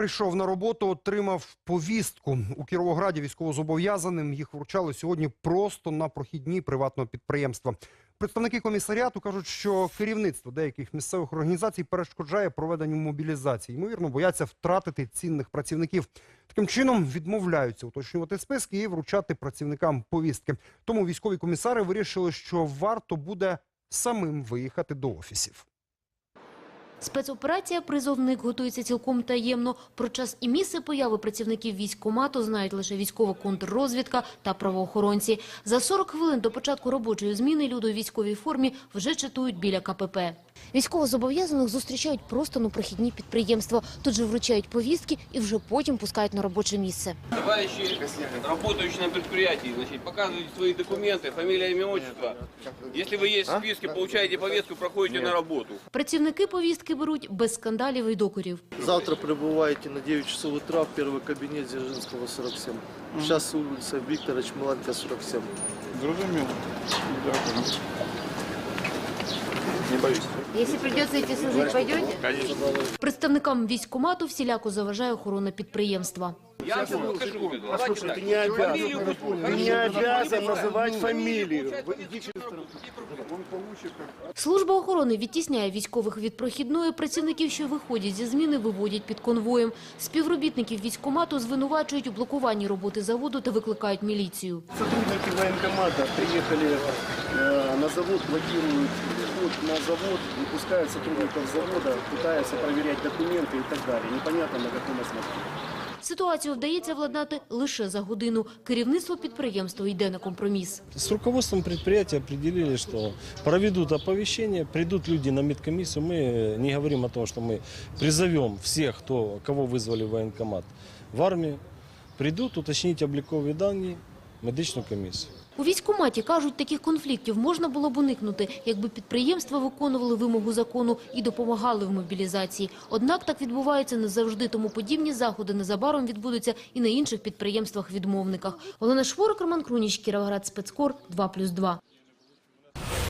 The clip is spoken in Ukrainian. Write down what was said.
Прийшов на роботу, отримав повістку. У Кіровограді військовозобов'язаним їх вручали сьогодні просто на прохідні приватного підприємства. Представники комісаріату кажуть, що керівництво деяких місцевих організацій перешкоджає проведенню мобілізації. Ймовірно, бояться втратити цінних працівників. Таким чином відмовляються уточнювати списки і вручати працівникам повістки. Тому військові комісари вирішили, що варто буде самим виїхати до офісів. Спецоперація «Призовник» готується цілком таємно. Про час і місце появи працівників військкомату знають лише військова контррозвідка та правоохоронці. За 40 хвилин до початку робочої зміни люди у військовій формі вже читують біля КПП. Військовозобов'язаних зустрічають просто на прохідні підприємства. Тут же вручають повістки і вже потім пускають на робоче місце. Товарищи, работающие на предприятии, значит, показывайте свои документы, фамилия, имя, отчество. Если вы есть в списке, получаете повестку, проходите на работу. Працівники повістки беруть без скандалів і докорів. Завтра прибываете на 9 часов утра в первый кабинет Дзержинского 47. Сейчас улица Виктора Чмеленко 47. Зрозуміло. Дякую. Не боюсь. Якщо прийдеться йти служити, пойдете? Конечно. Представникам військкомату всіляко заважає охорона підприємства. Я вам сейчас покажу. Давайте так. Ты не Фамилию обязан, вы- ты Хорошо, не обязан фамилию называть вы- фамилию. Получайте Вы иди через Служба охорони відтісняє військових від прохідної. Працівників, що виходять зі зміни, виводять під конвоєм. Співробітників військкомату звинувачують у блокуванні роботи заводу та викликають міліцію. Сотрудники военкомата приехали э, на завод, блокируют вход на завод, не пускают сотрудников завода, пытаются проверять документы и так далее. Непонятно на каком основании. Ситуацію вдається владнати лише за годину. Керівництво підприємства йде на компроміс. С руководством предприятия определили, что проведут оповещение, придут люди на медкомиссию. Мы не говорим о том, что мы призовем всех, кто, кого вызвали в военкомат в армию. Придут уточнить обликовые данные, медичну комісію. У військкоматі кажуть, таких конфліктів можна було б уникнути, якби підприємства виконували вимогу закону і допомагали в мобілізації. Однак так відбувається не завжди, тому подібні заходи незабаром відбудуться і на інших підприємствах-відмовниках. Олена Шворок, Роман Круніч, Кіровоград, Спецкор, 2+,2.